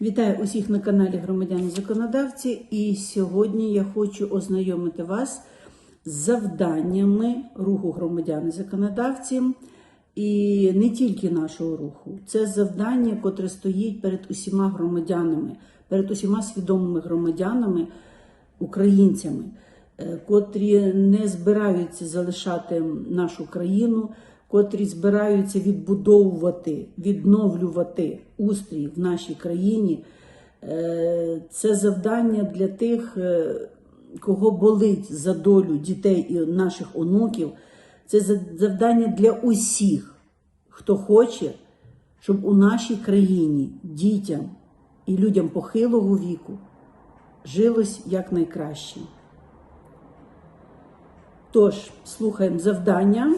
Вітаю усіх на каналі Громадяни Законодавці. І сьогодні я хочу ознайомити вас з завданнями руху громадяни законодавці і не тільки нашого руху. Це завдання, котре стоїть перед усіма громадянами, перед усіма свідомими громадянами, українцями, е, котрі не збираються залишати нашу країну, котрі збираються відбудовувати, відновлювати устрій в нашій країні. Е, Це завдання для тих, е, кого болить за долю дітей і наших онуків. Це завдання для усіх, хто хоче, щоб у нашій країні дітям і людям похилого віку жилось якнайкраще. Тож, слухаємо завдання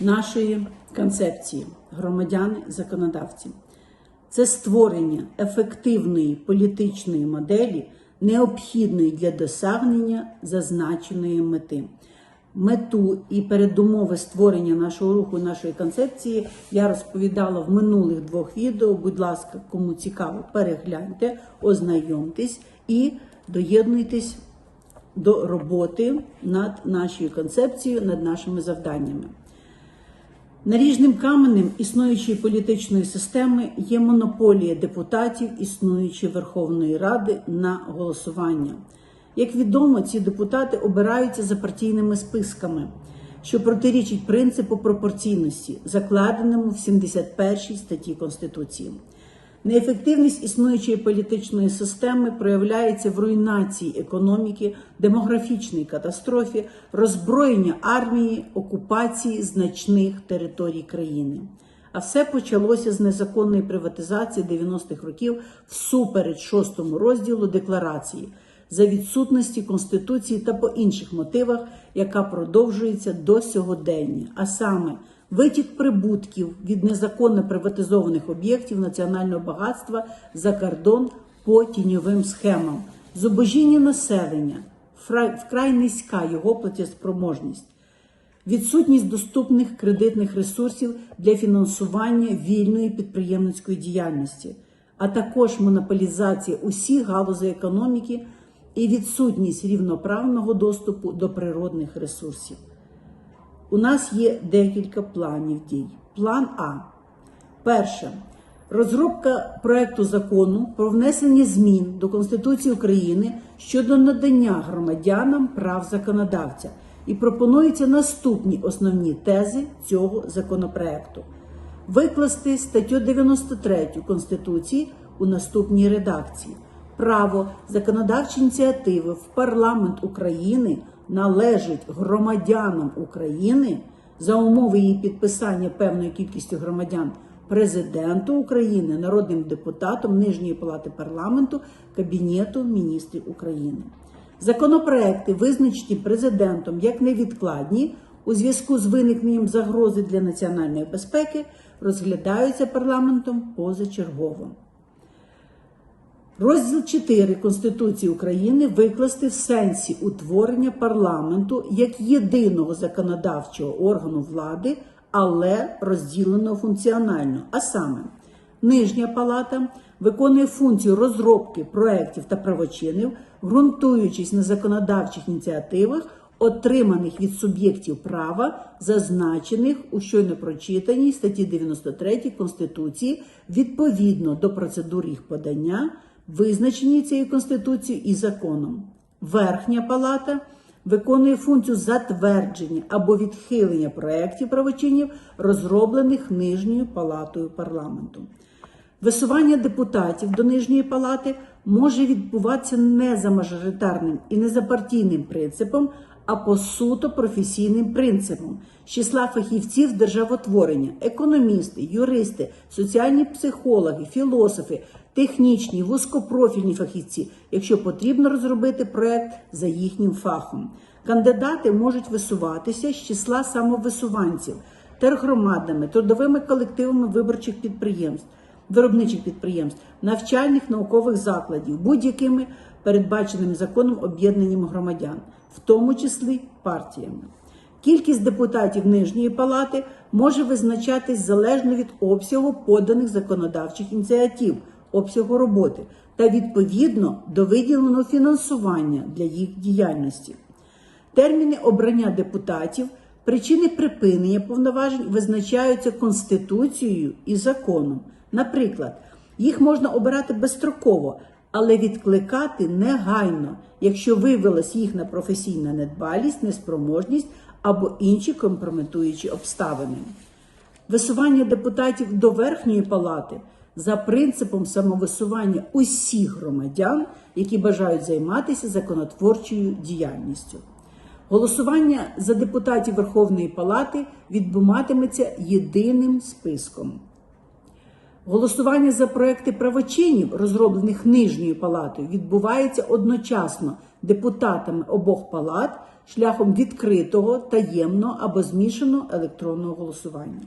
нашої концепції громадяни-законодавці. Це створення ефективної політичної моделі, необхідної для досягнення зазначеної мети. Мету і передумови створення нашого руху, нашої концепції я розповідала в минулих двох відео. Будь ласка, кому цікаво, перегляньте, ознайомтесь і доєднуйтесь до роботи над нашою концепцією, над нашими завданнями. Наріжним каменем існуючої політичної системи є монополія депутатів існуючої Верховної Ради на голосування. Як відомо, ці депутати обираються за партійними списками, що протирічить принципу пропорційності, закладеному в 71 статті Конституції. Неефективність існуючої політичної системи проявляється в руйнації економіки, демографічній катастрофі, роззброєння армії, окупації значних територій країни. А все почалося з незаконної приватизації 90-х років всупереч шостому розділу декларації за відсутності конституції та по інших мотивах, яка продовжується до сьогодення, а саме витік прибутків від незаконно приватизованих об'єктів національного багатства за кордон по тіньовим схемам, зубожіння населення, вкрай низька його платоспроможність. Відсутність доступних кредитних ресурсів для фінансування вільної підприємницької діяльності, а також монополізація усіх галузей економіки і відсутність рівноправного доступу до природних ресурсів. У нас є декілька планів дій. План А. Перше. Розробка проекту закону про внесення змін до Конституції України щодо надання громадянам прав законодавця і пропонуються наступні основні тези цього законопроекту. Викласти статтю 93 Конституції у наступній редакції. Право законодавчої ініціативи в парламент України належить громадянам України за умови її підписання певною кількістю громадян президенту України, народним депутатом Нижньої палати парламенту, Кабінету міністрів України. Законопроекти, визначені президентом як невідкладні у зв'язку з виникненням загрози для національної безпеки, розглядаються парламентом позачергово. Розділ 4 Конституції України викласти в сенсі утворення парламенту як єдиного законодавчого органу влади, але розділеного функціонально. А саме, нижня палата виконує функцію розробки проєктів та правочинів, ґрунтуючись на законодавчих ініціативах, отриманих від суб'єктів права, зазначених у щойно прочитаній статті 93 Конституції, відповідно до процедур їх подання, визначені цією Конституцією і законом. Верхня палата виконує функцію затвердження або відхилення проєктів правочинів, розроблених нижньою палатою парламенту. Висування депутатів до нижньої палати може відбуватися не за мажоритарним і не за партійним принципом, а по суто професійним принципом числа фахівців державотворення, економісти, юристи, соціальні психологи, філософи, технічні, вузькопрофільні фахівці, якщо потрібно розробити проект за їхнім фахом. Кандидати можуть висуватися з числа самовисуванців, тергромадами, трудовими колективами виборчих підприємств виробничих підприємств, навчальних наукових закладів, будь-якими передбаченим законом об'єднанням громадян, в тому числі партіями. Кількість депутатів нижньої палати може визначатись залежно від обсягу поданих законодавчих ініціатив обсягу роботи та відповідно до виділеного фінансування для їх діяльності. Терміни обрання депутатів, причини припинення повноважень визначаються Конституцією і законом. Наприклад, їх можна обирати безстроково, але відкликати негайно, якщо виявилась їхня професійна недбалість, неспроможність або інші компрометуючі обставини. Висування депутатів до Верхньої палати за принципом самовисування усіх громадян, які бажають займатися законотворчою діяльністю. Голосування за депутатів Верховної Палати відбуватиметься єдиним списком. Голосування за проекти правочинів, розроблених нижньою палатою, відбувається одночасно депутатами обох палат шляхом відкритого, таємного або змішаного електронного голосування.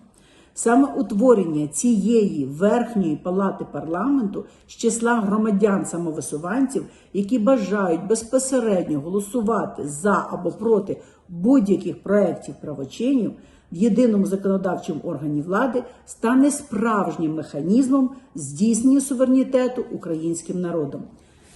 Саме утворення цієї верхньої палати парламенту з числа громадян-самовисуванців, які бажають безпосередньо голосувати за або проти будь-яких проєктів правочинів в єдиному законодавчому органі влади, стане справжнім механізмом здійснення суверенітету українським народом.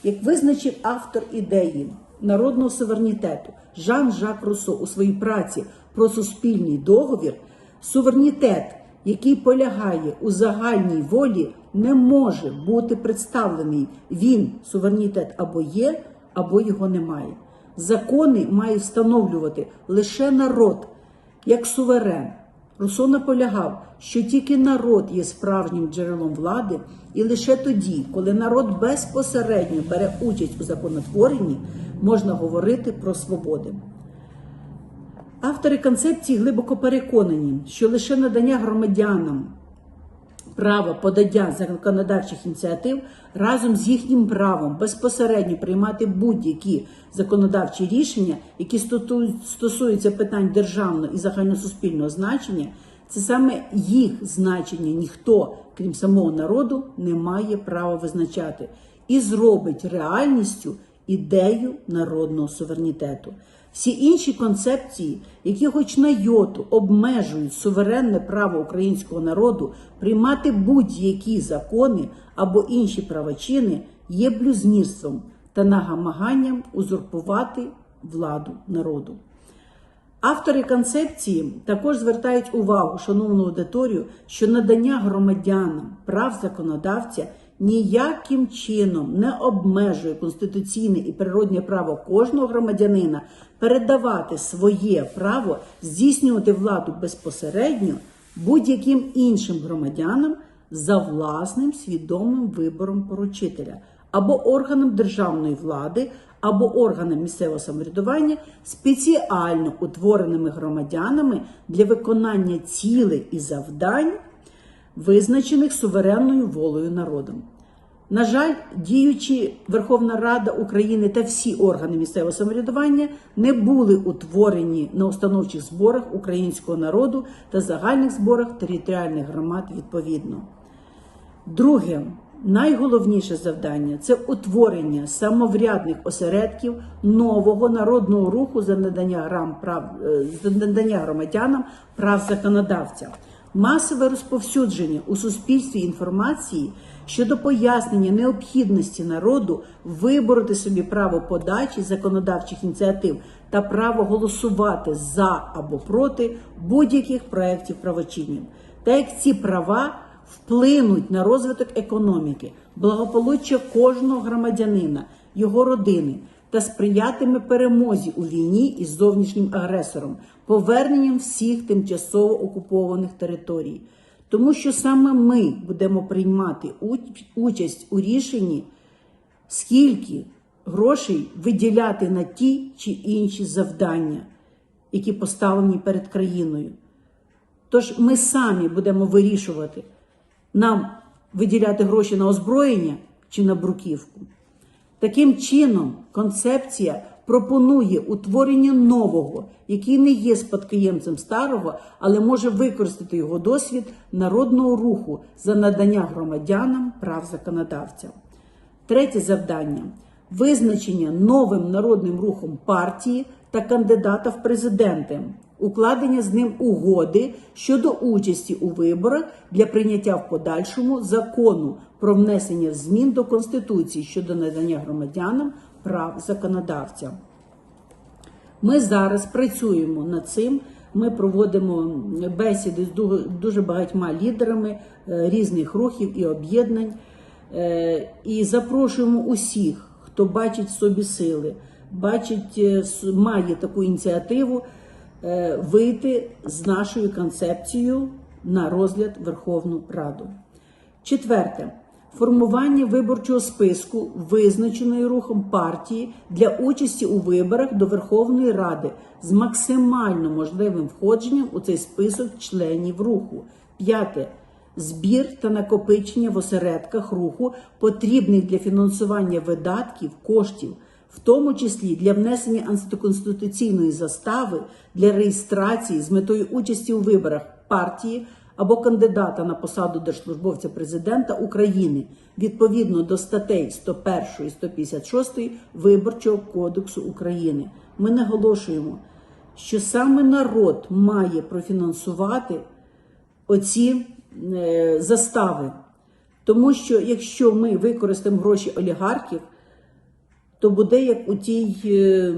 Як визначив автор ідеї народного суверенітету Жан-Жак Руссо у своїй праці про суспільний договір, суверенітет, який полягає у загальній волі, не може бути представлений. Він суверенітет або є, або його немає. Закони має встановлювати лише народ як суверен. Руссо наполягав, що тільки народ є справжнім джерелом влади, і лише тоді, коли народ безпосередньо бере участь у законотворенні, можна говорити про свободи. Автори концепції глибоко переконані, що лише надання громадянам права подання законодавчих ініціатив разом з їхнім правом безпосередньо приймати будь-які законодавчі рішення, які стосуються питань державного і загальносуспільного значення, це саме їх значення ніхто, крім самого народу, не має права визначати і зробить реальністю ідею народного суверенітету. Всі інші концепції, які хоч на йоту обмежують суверенне право українського народу приймати будь-які закони або інші правочини, є блюзнірством та нагамаганням узурпувати владу народу. Автори концепції також звертають увагу, шановну аудиторію, що надання громадянам прав законодавця ніяким чином не обмежує конституційне і природне право кожного громадянина передавати своє право здійснювати владу безпосередньо будь-яким іншим громадянам за власним свідомим вибором поручителя або органам державної влади, або органам місцевого самоврядування, спеціально утвореними громадянами для виконання цілей і завдань визначених суверенною волею народом. На жаль, діючі Верховна Рада України та всі органи місцевого самоврядування не були утворені на установчих зборах українського народу та загальних зборах територіальних громад відповідно. Друге, найголовніше завдання це утворення самоврядних осередків нового народного руху за надання, е, громадянам прав законодавця масове розповсюдження у суспільстві інформації щодо пояснення необхідності народу вибороти собі право подачі законодавчих ініціатив та право голосувати за або проти будь-яких проєктів правочинів, та як ці права вплинуть на розвиток економіки, благополуччя кожного громадянина, його родини та сприятиме перемозі у війні із зовнішнім агресором, поверненням всіх тимчасово окупованих територій, тому що саме ми будемо приймати участь у рішенні, скільки грошей виділяти на ті чи інші завдання, які поставлені перед країною. Тож ми самі будемо вирішувати, нам виділяти гроші на озброєння чи на бруківку. Таким чином, концепція пропонує утворення нового, який не є спадкоємцем старого, але може використати його досвід народного руху за надання громадянам прав законодавця. Третє завдання визначення новим народним рухом партії та кандидата в президенти укладення з ним угоди щодо участі у виборах для прийняття в подальшому закону про внесення змін до Конституції щодо надання громадянам прав законодавця. Ми зараз працюємо над цим. Ми проводимо бесіди з дуже багатьма лідерами е, різних рухів і об'єднань. Е, І запрошуємо усіх, хто бачить в собі сили, бачить, е, має таку ініціативу вийти з нашою концепцією на розгляд Верховну Раду. Четверте. Формування виборчого списку, визначеної рухом партії для участі у виборах до Верховної Ради з максимально можливим входженням у цей список членів руху. П'яте. Збір та накопичення в осередках руху потрібних для фінансування видатків коштів, в тому числі для внесення антиконституційної застави для реєстрації з метою участі у виборах партії або кандидата на посаду держслужбовця президента України відповідно до статей 101 і 156 Виборчого кодексу України. Ми наголошуємо, що саме народ має профінансувати оці е, застави. Тому що якщо ми використаємо гроші олігархів, то буде як у тій е,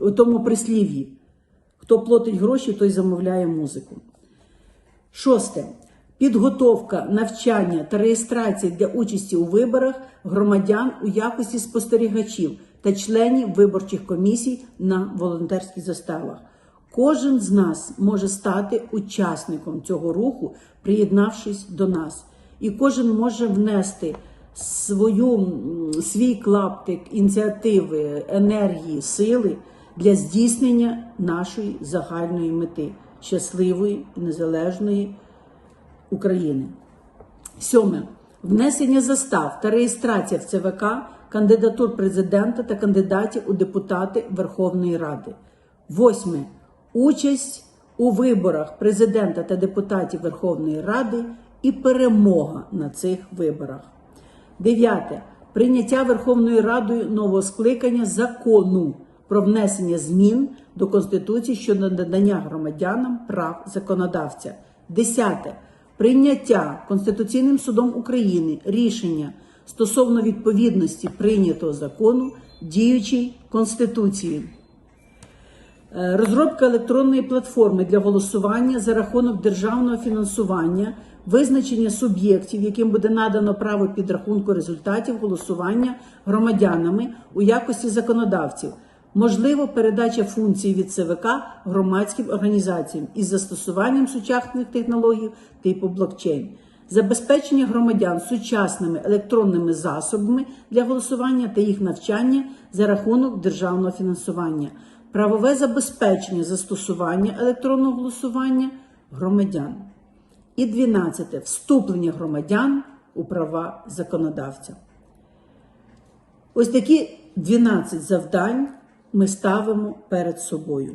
у тому прислів'ї: хто платить гроші, той замовляє музику. Шосте. Підготовка, навчання та реєстрація для участі у виборах громадян у якості спостерігачів та членів виборчих комісій на волонтерських заставах. Кожен з нас може стати учасником цього руху, приєднавшись до нас, і кожен може внести свою, свій клаптик ініціативи, енергії, сили для здійснення нашої загальної мети щасливої і незалежної України. Сьоме. Внесення застав та реєстрація в ЦВК кандидатур президента та кандидатів у депутати Верховної Ради. Восьме. Участь у виборах президента та депутатів Верховної Ради і перемога на цих виборах. Дев'яте. Прийняття Верховною Радою нового скликання закону про внесення змін до Конституції щодо надання громадянам прав законодавця. Десяте. Прийняття Конституційним судом України рішення стосовно відповідності прийнятого закону діючій Конституції. Е, Розробка електронної платформи для голосування за рахунок державного фінансування, визначення суб'єктів, яким буде надано право підрахунку результатів голосування громадянами у якості законодавців, можливо, передача функцій від ЦВК громадським організаціям із застосуванням сучасних технологій типу блокчейн. Забезпечення громадян сучасними електронними засобами для голосування та їх навчання за рахунок державного фінансування, правове забезпечення застосування електронного голосування громадян. І 12. Вступлення громадян у права законодавця. Ось такі 12 завдань ми ставимо перед собою.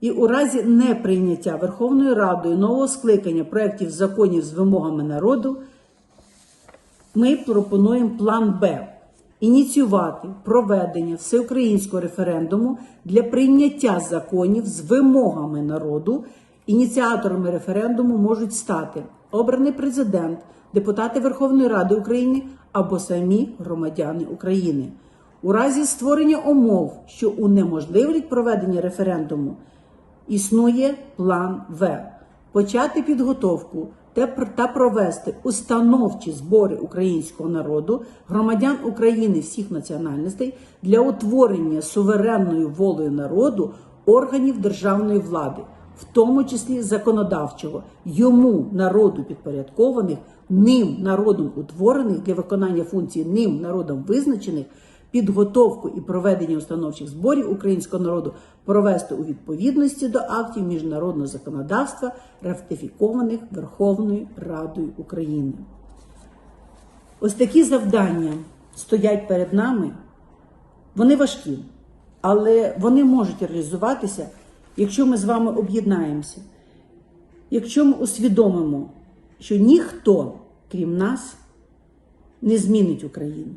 І у разі неприйняття Верховною Радою нового скликання проєктів законів з вимогами народу, ми пропонуємо план Б ініціювати проведення всеукраїнського референдуму для прийняття законів з вимогами народу. Ініціаторами референдуму можуть стати обраний президент, депутати Верховної Ради України або самі громадяни України. У разі створення умов, що унеможливлять проведення референдуму, існує план В. Почати підготовку та провести установчі збори українського народу, громадян України всіх національностей для утворення суверенною волею народу органів державної влади, в тому числі законодавчого, йому народу підпорядкованих, ним народом утворених для виконання функцій ним народом визначених підготовку і проведення установчих зборів українського народу провести у відповідності до актів міжнародного законодавства, ратифікованих Верховною Радою України. Ось такі завдання стоять перед нами. Вони важкі, але вони можуть реалізуватися, якщо ми з вами об'єднаємося, якщо ми усвідомимо, що ніхто, крім нас, не змінить Україну.